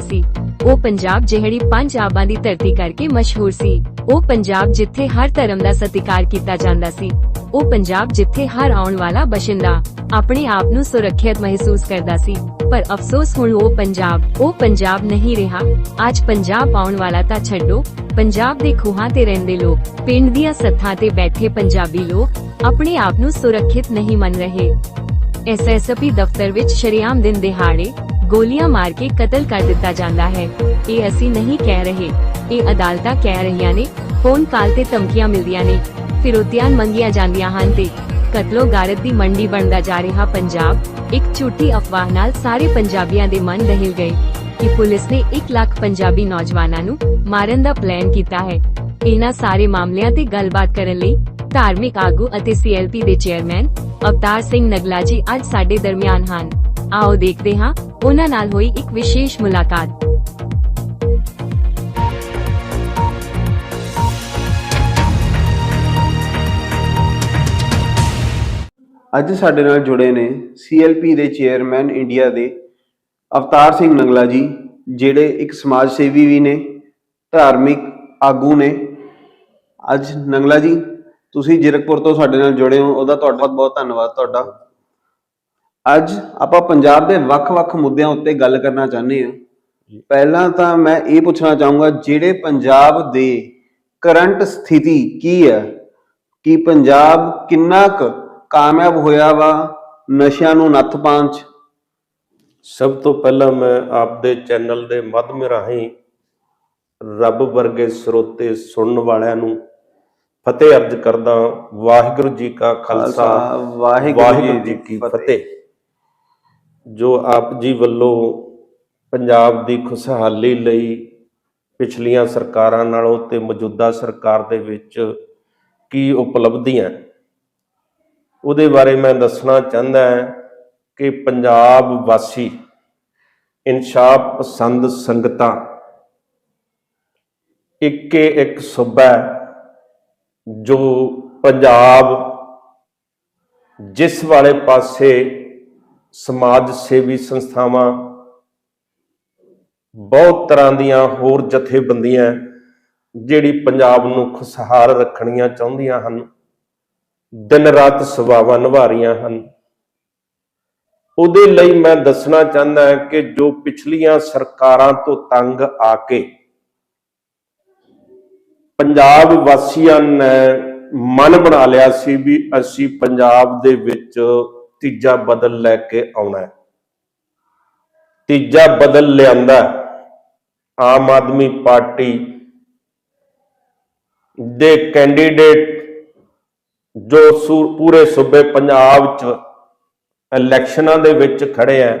ਸੀ। ਉਹ ਪੰਜਾਬ ਜਿਹੜੀ ਪੰਜ ਆਬਾਂ ਦੀ ਧਰਤੀ ਕਰਕੇ ਮਸ਼ਹੂਰ ਸੀ। ਉਹ ਪੰਜਾਬ ਜਿੱਥੇ ਹਰ ਧਰਮ ਦਾ ਸਤਿਕਾਰ ਕੀਤਾ ਜਾਂਦਾ ਸੀ। ਉਹ ਪੰਜਾਬ ਜਿੱਥੇ ਹਰ ਆਉਣ ਵਾਲਾ ਬਸ਼ਿੰਦਾ ਆਪਣੇ ਆਪ ਨੂੰ ਸੁਰੱਖਿਅਤ ਮਹਿਸੂਸ ਕਰਦਾ ਸੀ। ਪਰ ਅਫਸੋਸ, ਹੁਣ ਉਹ ਪੰਜਾਬ ਉਹ ਪੰਜਾਬ ਨਹੀਂ ਰਿਹਾ। ਅੱਜ ਪੰਜਾਬ ਆਉਣ ਵਾਲਾ ਤਾਂ ਛੱਡੋ। ਪੰਜਾਬ ਦੇ ਖੂਹਾਂ ਤੇ ਰਹਿੰਦੇ ਲੋਕ, ਪਿੰਡ ਦੀਆਂ ਸੱਥਾਂ ਤੇ ਬੈਠੇ ਪੰਜਾਬੀ ਲੋਕ ਆਪਣੇ ਆਪ ਨੂੰ ਸੁਰੱਖਿਅਤ ਨਹੀਂ ਮੰਨ ਰਹੇ। ਐਸਐਸਪੀ ਦਫ਼ਤਰ ਵਿੱਚ ਸ਼ਰੀਆਮ ਦਿਨ ਦਿਹਾੜੇ ਗੋਲੀਆਂ ਮਾਰ ਕੇ ਕਤਲ ਕਰ ਦਿੱਤਾ ਜਾਂਦਾ ਹੈ। ਇਹ ਅਸੀਂ ਨਹੀਂ ਕਹਿ ਰਹੇ। ਇਹ ਅਦਾਲਤਾਂ ਕਹਿ ਰਹੀਆਂ ਨੇ, ਫੋਨ ਕਾਲ ਤੇ ਧਮਕੀਆਂ ਮਿਲਦੀਆਂ ਨੇ। ਫਿਰੋਤੀਆਂ ਮੰਗੀਆਂ ਜਾਂਦੀਆਂ ਹਨ ਤੇ ਕਤਲੋ ਗਾਰਤ ਦੀ ਮੰਡੀ ਬਣਦਾ ਜਾ ਰਿਹਾ ਪੰਜਾਬ। ਇੱਕ ਝੂਠੀ ਅਫਵਾਹ ਨਾਲ ਸਾਰੇ ਪੰਜਾਬੀਆਂ ਦੇ ਮਨ ਦਹਿਲ ਗਏ ਕਿ ਪੁਲਿਸ ਨੇ 1 ਲੱਖ ਪੰਜਾਬੀ ਨੌਜਵਾਨਾਂ ਨੂੰ ਮਾਰਨ ਦਾ ਪਲਾਨ ਕੀਤਾ ਹੈ। ਇਹਨਾਂ ਸਾਰੇ ਮਾਮਲਿਆਂ ਤੇ ਗੱਲਬਾਤ ਕਰਨ ਲਈ ਧਾਰਮਿਕ ਆਗੂ ਅਤੇ ਸੀਐਲਪੀ ਦੇ ਚੇਅਰਮੈਨ ਅਵਤਾਰ ਸਿੰਘ ਨਗਲਾ ਜੀ ਅੱਜ ਸਾਡੇ ਦਰਮਿਆਨ ਹਨ। ਆਓ ਦੇਖਦੇ ਹਾਂ, ਉਹਨਾਂ ਨਾਲ ਹੋਈ ਇੱਕ ਵਿਸ਼ੇਸ਼ ਮੁਲਾਕਾਤ। ਅੱਜ ਸਾਡੇ ਨਾਲ ਜੁੜੇ ਨੇ ਸੀਐਲਪੀ ਦੇ ਚੇਅਰਮੈਨ ਇੰਡੀਆ ਦੇ ਅਵਤਾਰ ਸਿੰਘ ਨੰਗਲਾ ਜੀ, ਜਿਹੜੇ ਇੱਕ ਸਮਾਜ ਸੇਵੀ ਵੀ ਨੇ, ਧਾਰਮਿਕ ਆਗੂ ਨੇ। ਅੱਜ ਨੰਗਲਾ ਜੀ ਤੁਸੀਂ ਜਿਰਕਪੁਰ ਤੋਂ ਸਾਡੇ ਨਾਲ ਜੁੜੇ ਹੋ ਉਹਦਾ ਤੁਹਾਡਾ ਬਹੁਤ ਬਹੁਤ ਧੰਨਵਾਦ ਤੁਹਾਡਾ। ਅੱਜ ਆਪਾਂ ਪੰਜਾਬ ਦੇ ਵੱਖ-ਵੱਖ ਮੁੱਦਿਆਂ ਉੱਤੇ ਗੱਲ ਕਰਨਾ ਚਾਹੁੰਦੇ ਹਾਂ। ਪਹਿਲਾਂ ਤਾਂ ਮੈਂ ਇਹ ਪੁੱਛਣਾ ਚਾਹੂੰਗਾ ਜਿਹੜੇ ਪੰਜਾਬ ਦੇ ਕਰੰਟ ਸਥਿਤੀ ਕੀ ਹੈ? ਕਿ ਪੰਜਾਬ ਕਿੰਨਾ ਕੁ ਕਾਮਯਾਬ ਹੋਇਆ ਵਾ ਨਸ਼ਿਆਂ ਨੂੰ ਨੱਥ ਪਾਉਣ ਚ? ਸਭ ਤੋਂ ਪਹਿਲਾਂ ਮੈਂ ਆਪਦੇ ਚੈਨਲ ਦੇ ਮਾਧਿਅਮ ਰਾਹੀਂ ਰੱਬ ਵਰਗੇ ਸਰੋਤੇ ਸੁਣਨ ਵਾਲਿਆਂ ਨੂੰ ਫਤਿਹ ਅਰਜ ਕਰਦਾ ਵਾਹਿਗੁਰੂ ਜੀ ਕਾ ਖਾਲਸਾ ਵਾਹਿਗੁਰੂ ਜੀ ਕੀ ਫਤਿਹ। ਜੋ ਆਪ ਜੀ ਵੱਲੋਂ ਪੰਜਾਬ ਦੀ ਖੁਸ਼ਹਾਲੀ ਲਈ ਪਿਛਲੀਆਂ ਸਰਕਾਰਾਂ ਨਾਲੋਂ ਤੇ ਮੌਜੂਦਾ ਸਰਕਾਰ ਦੇ ਵਿੱਚ ਕੀ ਉਪਲਬਧੀਆਂ ਉਹਦੇ ਬਾਰੇ ਮੈਂ ਦੱਸਣਾ ਚਾਹੁੰਦਾ ਹਾਂ ਕਿ ਪੰਜਾਬ ਵਾਸੀ ਇਨਸਾਫ ਪਸੰਦ ਸੰਗਤਾਂ ਇੱਕੇ ਇੱਕ ਸੂਬਾ ਜੋ ਪੰਜਾਬ ਜਿਸ ਵਾਲੇ ਪਾਸੇ ਸਮਾਜ ਸੇਵੀ ਸੰਸਥਾਵਾਂ ਬਹੁਤ ਤਰ੍ਹਾਂ ਦੀਆਂ ਹੋਰ ਜਥੇਬੰਦੀਆਂ ਜਿਹੜੀ ਪੰਜਾਬ ਨੂੰ ਖੁਸ਼ਹਾਲ ਰੱਖਣੀਆਂ ਚਾਹੁੰਦੀਆਂ ਹਨ, ਦਿਨ ਰਾਤ ਸੇਵਾਵਾਂ ਨਿਭਾ ਰਹੀਆਂ ਹਨ। ਉਹਦੇ ਲਈ ਮੈਂ ਦੱਸਣਾ ਚਾਹੁੰਦਾ ਕਿ ਜੋ ਪਿਛਲੀਆਂ ਸਰਕਾਰਾਂ ਤੋਂ ਤੰਗ ਆ ਕੇ ਪੰਜਾਬ ਵਾਸੀਆਂ ਨੇ ਮਨ ਬਣਾ ਲਿਆ ਸੀ ਵੀ ਅਸੀਂ ਪੰਜਾਬ ਦੇ ਵਿੱਚ ਤੀਜਾ ਬਦਲ ਲੈ ਕੇ ਆਉਣਾ ਹੈ। ਤੀਜਾ ਬਦਲ ਲਿਆਂਦਾ ਆਮ ਆਦਮੀ ਪਾਰਟੀ ਦੇ ਕੈਂਡੀਡੇਟ ਜੋ ਪੂਰੇ ਸੂਬੇ ਪੰਜਾਬ ਚ ਇਲੈਕਸ਼ਨਾਂ ਦੇ ਵਿੱਚ ਖੜੇ ਆ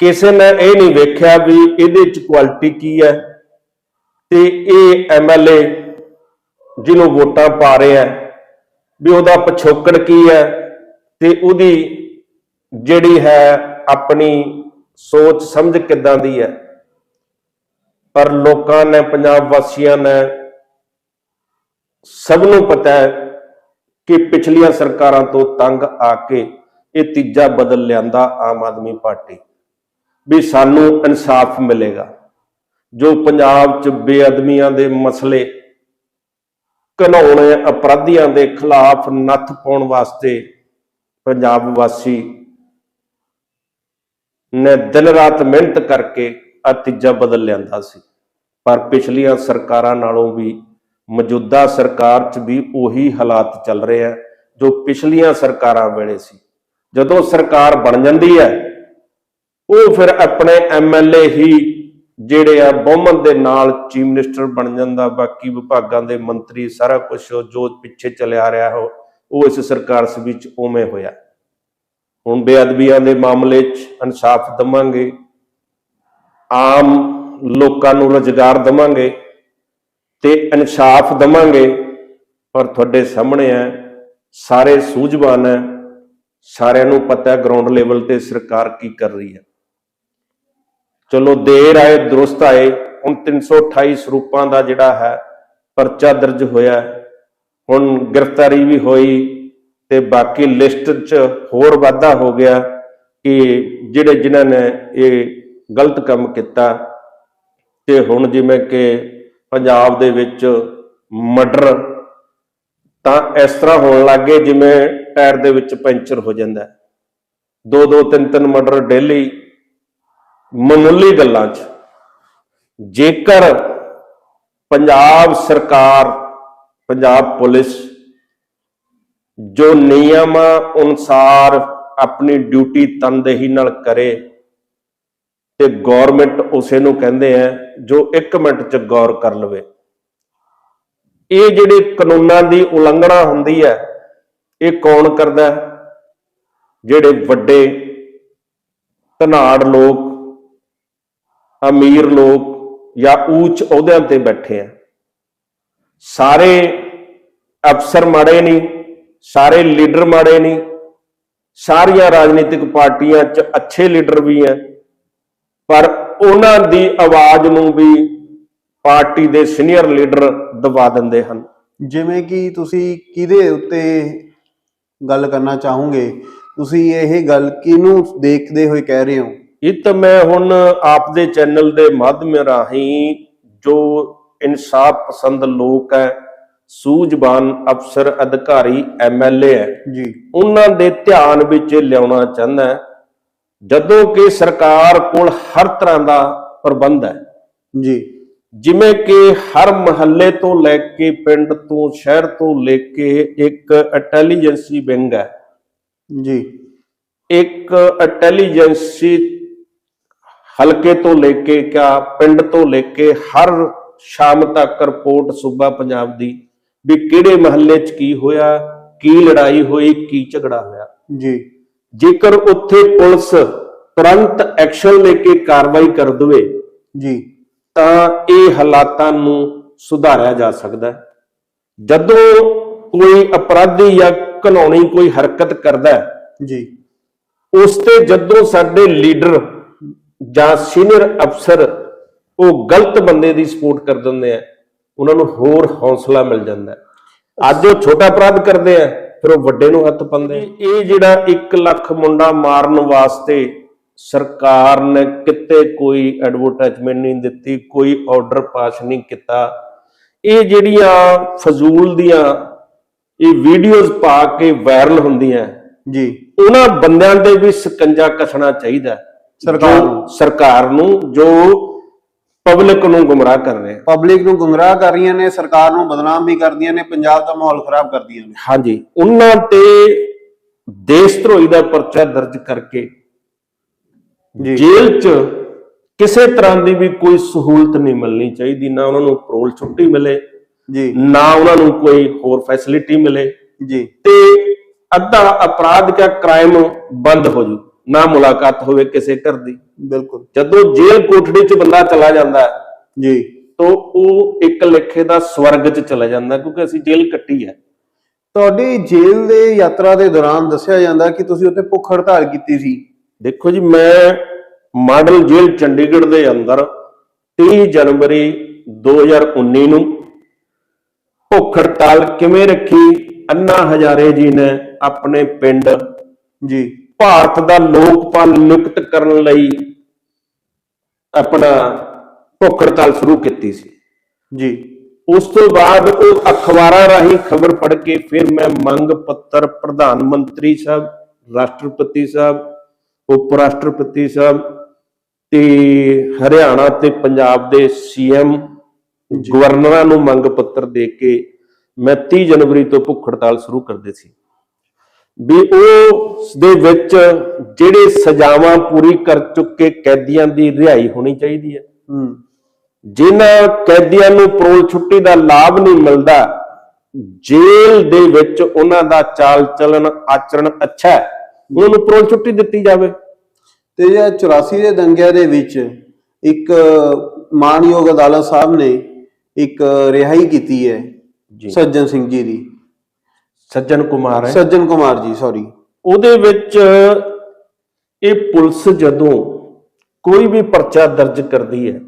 ਕਿਸੇ ਨੇ ਇਹ ਨਹੀਂ ਵੇਖਿਆ ਵੀ ਇਹਦੇ ਚ ਕੁਆਲਿਟੀ ਕੀ ਹੈ। ਤੇ ਇਹ ਐਮਐਲਏ ਜਿਹਨੂੰ ਵੋਟਾਂ ਪਾ ਰਹੇ ਆ, ਵੀ ਉਹਦਾ ਪਿਛੋਕੜ ਕੀ ਹੈ ਤੇ ਉਹਦੀ ਜਿਹੜੀ ਹੈ ਆਪਣੀ ਸੋਚ ਸਮਝ ਕਿੱਦਾਂ ਦੀ ਹੈ ਪਰ ਲੋਕਾਂ ਨੇ, ਪੰਜਾਬ ਵਾਸੀਆਂ ਨੇ ਸਭ ਨੂੰ ਪਤਾ ਹੈ ਕਿ ਪਿਛਲੀਆਂ ਸਰਕਾਰਾਂ ਤੋਂ ਤੰਗ ਆ ਕੇ ਇਹ ਤੀਜਾ ਬਦਲ ਲਿਆਂਦਾ ਆਮ ਆਦਮੀ ਪਾਰਟੀ, ਵੀ ਸਾਨੂੰ ਇਨਸਾਫ ਮਿਲੇਗਾ। ਜੋ ਪੰਜਾਬ 'ਚ ਬੇਅਦਮੀਆਂ ਦੇ ਮਸਲੇ ਘਨਾਉਣੇ ਅਪਰਾਧੀਆਂ ਦੇ ਖਿਲਾਫ ਨੱਥ ਪਾਉਣ ਵਾਸਤੇ ਪੰਜਾਬ ਵਾਸੀ ਨੇ ਦਿਨ ਰਾਤ ਮਿਹਨਤ ਕਰਕੇ ਆ ਬਦਲ ਲਿਆਂਦਾ ਸੀ। ਪਰ ਪਿਛਲੀਆਂ ਸਰਕਾਰਾਂ ਨਾਲੋਂ ਵੀ ਮੌਜੂਦਾ ਸਰਕਾਰ 'ਚ ਵੀ ਉਹੀ ਹਾਲਾਤ ਚੱਲ ਰਹੇ ਆ ਜੋ ਪਿਛਲੀਆਂ ਸਰਕਾਰਾਂ ਵੇਲੇ ਸੀ। ਜਦੋਂ ਸਰਕਾਰ ਬਣ ਜਾਂਦੀ ਹੈ, ਉਹ ਫਿਰ ਆਪਣੇ ਐਮਐਲਏ ਹੀ ਜਿਹੜੇ ਆ ਬਹੁਮਤ ਦੇ ਨਾਲ ਚੀਫ ਮਿਨਿਸਟਰ ਬਣ ਜਾਂਦਾ, ਬਾਕੀ ਵਿਭਾਗਾਂ ਦੇ ਮੰਤਰੀ, ਸਾਰਾ ਕੁਝ ਜੋ ਪਿੱਛੇ ਚੱਲਿਆ ਰਿਹਾ ਹੋ ਉਹ ਇਸ ਸਰਕਾਰ ਵਿੱਚ ਉਵੇਂ ਹੋਇਆ। ਹੁਣ ਬੇਅਦਬੀਆਂ ਦੇ ਮਾਮਲੇ 'ਚ ਇਨਸਾਫ ਦਵਾਂਗੇ, ਆਮ ਲੋਕਾਂ ਨੂੰ ਰੁਜ਼ਗਾਰ ਦਵਾਂਗੇ ਤੇ ਇਨਸਾਫ ਦਵਾਂਗੇ, ਪਰ ਤੁਹਾਡੇ ਸਾਹਮਣੇ ਹੈ ਸਾਰੇ ਸੂਝਵਾਨ ਹੈ ਸਾਰਿਆਂ ਨੂੰ ਪਤਾ ਹੈ ਗਰਾਊਂਡ ਲੈਵਲ ਤੇ ਸਰਕਾਰ ਕੀ ਕਰ ਰਹੀ ਹੈ। ਚਲੋ ਦੇਰ ਆਏ, ਦਰੁਸਤ ਆਏ, ਹੁਣ 328 ਸਰੂਪਾਂ ਦਾ ਜਿਹੜਾ ਹੈ ਪਰਚਾ ਦਰਜ ਹੋਇਆ ਹੁਣ ਗ੍ਰਿਫਤਾਰੀ ਵੀ ਹੋਈ ਤੇ ਬਾਕੀ ਲਿਸਟ 'ਚ ਹੋਰ ਵਾਧਾ ਹੋ ਗਿਆ ਕਿ ਜਿਹੜੇ ਜਿਨ੍ਹਾਂ ਨੇ ਇਹ ਗਲਤ ਕੰਮ ਕੀਤਾ ਤੇ ਹੁਣ ਜਿਵੇਂ ਕਿ ਪੰਜਾਬ ਦੇ ਵਿੱਚ ਮਰਡਰ ਤਾਂ ਇਸ ਤਰ੍ਹਾਂ ਹੋਣ ਲੱਗੇ ਜਿਵੇਂ ਟਾਇਰ ਦੇ ਵਿੱਚ ਪੈਂਚਰ ਹੋ ਜਾਂਦਾ ਦੋ ਦੋ ਤਿੰਨ ਤਿੰਨ ਮਰਡਰ ਡੇਲੀ ਮਾਮੂਲੀ ਗੱਲਾਂ 'ਚ। ਜੇਕਰ ਪੰਜਾਬ ਸਰਕਾਰ, ਪੰਜਾਬ ਪੁਲਿਸ ਜੋ ਨਿਯਮਾਂ ਅਨੁਸਾਰ ਆਪਣੀ ਡਿਊਟੀ ਤਨਦੇਹੀ ਨਾਲ ਕਰੇ ਤੇ ਗਵਰਨਮੈਂਟ ਉਸੇ ਨੂੰ ਕਹਿੰਦੇ ਆ ਜੋ 1 ਮਿੰਟ 'ਚ ਗੌਰ ਕਰ ਲਵੇ। ਇਹ ਜਿਹੜੇ ਕਾਨੂੰਨਾਂ ਦੀ ਉਲੰਘਣਾ ਹੁੰਦੀ ਹੈ, ਇਹ ਕੌਣ ਕਰਦਾ? ਜਿਹੜੇ ਵੱਡੇ ਧਨਾੜ ਲੋਕ ਅਮੀਰ ਲੋਕ ਜਾਂ ਉੱਚ ਅਹੁਦਿਆਂ ਤੇ ਬੈਠੇ ਆ। ਸਾਰੇ ਅਫਸਰ ਮਾੜੇ ਨਹੀਂ, ਸਾਰੇ ਲੀਡਰ ਮਾੜੇ ਨਹੀਂ, ਸਾਰੀਆਂ ਰਾਜਨੀਤਿਕ ਪਾਰਟੀਆਂ 'ਚ ਅੱਛੇ ਲੀਡਰ ਵੀ ਆ, ਪਰ ਉਹਨਾਂ ਦੀ ਆਵਾਜ਼ ਨੂੰ ਵੀ ਪਾਰਟੀ ਦੇ ਸੀਨੀਅਰ ਲੀਡਰ ਦਬਾ ਦਿੰਦੇ ਹਨ। ਜਿਵੇਂ ਕਿ ਤੁਸੀਂ ਕਿਹਦੇ ਉੱਤੇ ਗੱਲ ਕਰਨਾ ਚਾਹੋਗੇ? ਤੁਸੀਂ ਇਹ ਗੱਲ ਕਿਹਨੂੰ ਦੇਖਦੇ ਹੋਏ ਕਹਿ ਰਹੇ ਹੋ? ਇਹ ਤਾਂ ਮੈਂ ਹੁਣ ਆਪ ਦੇ ਚੈਨਲ ਦੇ ਮਾਧਿਅਮ ਰਾਹੀਂ ਜੋ ਇਨਸਾਫ ਪਸੰਦ ਲੋਕ ਹੈ ਸੂਝਵਾਨ ਅਫਸਰ ਅਧਿਕਾਰੀ ਐਮਐਲਏ ਹੈ ਜੀ। ਉਹਨਾਂ ਦੇ ਧਿਆਨ ਵਿੱਚ ਲਿਆਉਣਾ ਚਾਹੁੰਦਾ। ਜਦੋਂ ਕਿ ਸਰਕਾਰ ਕੋਲ ਹਰ ਤਰ੍ਹਾਂ ਦਾ ਪ੍ਰਬੰਧ ਹੈ। ਜੀ। ਜਿਵੇਂ ਕਿ ਹਰ ਮਹੱਲੇ ਤੋਂ ਲੈ ਕੇ ਪਿੰਡ ਤੋਂ ਸ਼ਹਿਰ ਤੋਂ ਲੈ ਕੇ ਇੱਕ ਇੰਟੈਲੀਜੈਂਸੀ ਵਿੰਗ ਹੈ। ਜੀ। ਇੱਕ ਇੰਟੈਲੀਜੈਂਸੀ ਹਲਕੇ ਤੋਂ ਲੈ ਕੇ ਕਿਆ ਪਿੰਡ ਤੋਂ ਲੈ ਕੇ ਹਰ ਸ਼ਾਮ ਤੱਕ ਰਿਪੋਰਟ ਸੂਬਾ ਪੰਜਾਬ ਦੀ ਵੀ ਕਿਹੜੇ ਮਹੱਲੇ 'ਚ ਕੀ ਹੋਇਆ ਕੀ ਲੜਾਈ ਹੋਈ ਕੀ ਝਗੜਾ ਹੋਇਆ। ਜੀ। ਜੇਕਰ ਉੱਥੇ ਪੁਲਿਸ ਤੁਰੰਤ ਐਕਸ਼ਨ ਲੈ ਕੇ ਕਾਰਵਾਈ ਕਰ ਦਵੇ ਜੀ। ਤਾਂ ਇਹ ਹਾਲਾਤਾਂ ਨੂੰ ਸੁਧਾਰਿਆ ਜਾ ਸਕਦਾ ਹੈ। ਜਦੋਂ ਕੋਈ ਅਪਰਾਧੀ ਜਾਂ ਘਿਨੌਣੀ ਕੋਈ ਹਰਕਤ ਕਰਦਾ ਹੈ ਜੀ। ਉਸ ਤੇ ਜਦੋਂ ਸਾਡੇ ਲੀਡਰ ਜਾਂ ਸੀਨੀਅਰ ਅਫਸਰ ਉਹ ਗਲਤ ਬੰਦੇ ਦੀ ਸਪੋਰਟ ਕਰ ਦਿੰਦੇ ਆ ਉਹਨਾਂ ਨੂੰ ਹੋਰ ਹੌਸਲਾ ਮਿਲ ਜਾਂਦਾ। ਅੱਜ ਉਹ ਛੋਟਾ ਅਪਰਾਧ ਕਰਦੇ ਆ ਫਿਰ ਉਹ ਵੱਡੇ ਨੂੰ ਹੱਥ ਪਾਉਂਦੇ। ਇਹ ਜਿਹੜਾ 1 ਲੱਖ ਮੁੰਡਾ ਮਾਰਨ ਵਾਸਤੇ ਸਰਕਾਰ ਨੇ ਕਿਤੇ ਕੋਈ ਐਡਵਰਟਾਈਜ਼ਮੈਂਟ ਨਹੀਂ ਦਿੱਤੀ ਕੋਈ ਆਰਡਰ ਪਾਸ ਨਹੀਂ ਕੀਤਾ ਇਹ ਜਿਹੜੀਆਂ ਫਜ਼ੂਲ ਦੀਆਂ ਇਹ ਵੀਡੀਓਜ਼ ਪਾ ਕੇ ਵਾਇਰਲ ਹੁੰਦੀਆਂ ਜੀ ਉਹਨਾਂ ਬੰਦਿਆਂ ਦੇ ਵੀ ਸਕੰਜਾ ਕੱਸਣਾ ਚਾਹੀਦਾ। ਸਰਕਾਰ ਨੂੰ। ਸਰਕਾਰ ਨੂੰ ਜੋ ਪਬਲਿਕ ਨੂੰ ਗੁੰਮਰਾਹ ਕਰ ਰਹੇ। ਆ ਪਬਲਿਕ ਨੂੰ ਗੁੰਮਰਾਹ ਕਰ ਰਹੀਆਂ ਨੇ ਸਰਕਾਰ ਨੂੰ ਬਦਨਾਮ ਵੀ ਕਰਦੀਆਂ ਨੇ ਪੰਜਾਬ ਦਾ ਮਾਹੌਲ ਖਰਾਬ ਕਰਦੀਆਂ ਨੇ। ਹਾਂਜੀ ਉਹਨਾਂ ਤੇ ਦੇਸ਼ ਧਰੋਹੀ ਦਾ ਪਰਚਾ ਦਰਜ ਕਰਕੇ ਜੀ। ਜੇਲ੍ਹ 'ਚ ਕਿਸੇ ਤਰ੍ਹਾਂ ਦੀ ਵੀ ਕੋਈ ਸਹੂਲਤ ਨਹੀਂ ਮਿਲਣੀ ਚਾਹੀਦੀ ਨਾ ਉਹਨਾਂ ਨੂੰ ਪਰੋਲ ਛੁੱਟੀ ਮਿਲੇ ਜੀ। ਨਾ ਉਹਨਾਂ ਨੂੰ ਕੋਈ ਹੋਰ ਫੈਸਿਲਿਟੀ ਮਿਲੇ ਜੀ। ਤੇ ਅੱਧਾ ਅਪਰਾਧ ਦਾ ਕ੍ਰਾਈਮ ਬੰਦ ਹੋ ਜੂ। ਨਾ ਮੁਲਾਕਾਤ ਹੋਵੇ ਕਿਸੇ ਘਰ ਦੀ। ਬਿਲਕੁਲ। ਜਦੋਂ ਜੇਲ੍ਹ ਕੋਠੜੀ 'ਚ ਬੰਦਾ ਚਲਾ ਜਾਂਦਾ ਜੀ। ਤਾਂ ਉਹ ਇੱਕ ਲੇਖੇ ਦਾ ਸਵਰਗ 'ਚ ਚਲਾ ਜਾਂਦਾ ਕਿਉਂਕਿ ਅਸੀਂ ਜੇਲ੍ਹ ਕੱਟੀ ਹੈ। ਤੁਹਾਡੀ ਜੇਲ੍ਹ ਦੇ ਯਾਤਰਾ ਦੇ ਦੌਰਾਨ ਦੱਸਿਆ ਜਾਂਦਾ ਕਿ ਤੁਸੀਂ ਉੱਥੇ ਭੁੱਖ ਹੜਤਾਲ ਕੀਤੀ ਸੀ। ਦੇਖੋ ਜੀ ਮੈਂ ਮਾਡਲ ਜੇਲ੍ਹ ਚੰਡੀਗੜ੍ਹ ਦੇ ਅੰਦਰ 30 ਜਨਵਰੀ 2019 ਨੂੰ ਭੁੱਖ ਹੜਤਾਲ ਕਿਵੇਂ ਰੱਖੀ ਅੰਨਾ ਹਜ਼ਾਰੇ ਜੀ ਨੇ ਆਪਣੇ ਪਿੰਡ ਜੀ। ਭਾਰਤ ਦਾ ਲੋਕਪਾਲ ਨਿਯੁਕਤ ਕਰਨ ਲਈ ਆਪਣਾ ਭੁੱਖ ਹੜਤਾਲ ਸ਼ੁਰੂ ਕੀਤੀ ਸੀ। ਜੀ। ਉਸ ਤੋਂ ਬਾਅਦ ਉਹ ਅਖਬਾਰਾਂ ਰਾਹੀਂ ਖਬਰ ਪੜ੍ਹ ਕੇ ਫਿਰ ਮੈਂ ਮੰਗ ਪੱਤਰ ਪ੍ਰਧਾਨ ਮੰਤਰੀ ਸਾਹਿਬ ਰਾਸ਼ਟਰਪਤੀ ਸਾਹਿਬ ਉਪ ਰਾਸ਼ਟਰਪਤੀ ਸਾਹਿਬ ਤੇ ਹਰਿਆਣਾ ਤੇ ਪੰਜਾਬ ਦੇ ਸੀਐਮ ਗਵਰਨਰਾਂ ਨੂੰ ਮੰਗ ਪੱਤਰ ਦੇ ਕੇ ਮੈਂ 30 ਜਨਵਰੀ ਤੋਂ ਭੁੱਖ ਹੜਤਾਲ ਸ਼ੁਰੂ ਕਰਦੇ ਸੀ। ਵੀ ਉਸ ਦੇ ਵਿੱਚ ਜਿਹੜੇ ਸਜ਼ਾਵਾਂ ਪੂਰੀ ਕਰ ਚੁੱਕੇ ਕੈਦੀਆਂ ਦੀ ਰਿਹਾਈ ਹੋਣੀ ਚਾਹੀਦੀ ਹੈ। ਹੂੰ। ਜਿਨ੍ਹਾਂ ਕੈਦੀਆਂ ਨੂੰ ਪਰੋਲ ਛੁੱਟੀ ਦਾ ਲਾਭ ਨਹੀਂ ਮਿਲਦਾ ਜੇਲ੍ਹ ਦੇ ਵਿੱਚ ਉਹਨਾਂ ਦਾ ਚਾਲ ਚਲਨ ਆਚਰਣ ਅੱਛਾ ਹੈ। ਉਹਨਾਂ ਨੂੰ ਪਰੋਲ ਛੁੱਟੀ ਦਿੱਤੀ ਜਾਵੇ। ਤੇ ਇਹ 84 ਦੇ ਦੰਗਿਆਂ ਦੇ ਵਿੱਚ ਇੱਕ ਮਾਨਯੋਗ ਅਦਾਲਤ ਸਾਹਿਬ ਨੇ ਇੱਕ ਰਿਹਾਈ ਕੀਤੀ ਹੈ ਸੱਜਣ ਸਿੰਘ ਜੀ ਦੀ। ਸੱਜਣ ਕੁਮਾਰ ਹੈ। ਸੱਜਣ ਕੁਮਾਰ ਜੀ ਸੌਰੀ ਉਹਦੇ ਵਿੱਚ ਇਹ ਪੁਲਿਸ ਜਦੋਂ ਕੋਈ ਵੀ ਪਰਚਾ ਦਰਜ ਕਰਦੀ ਹੈ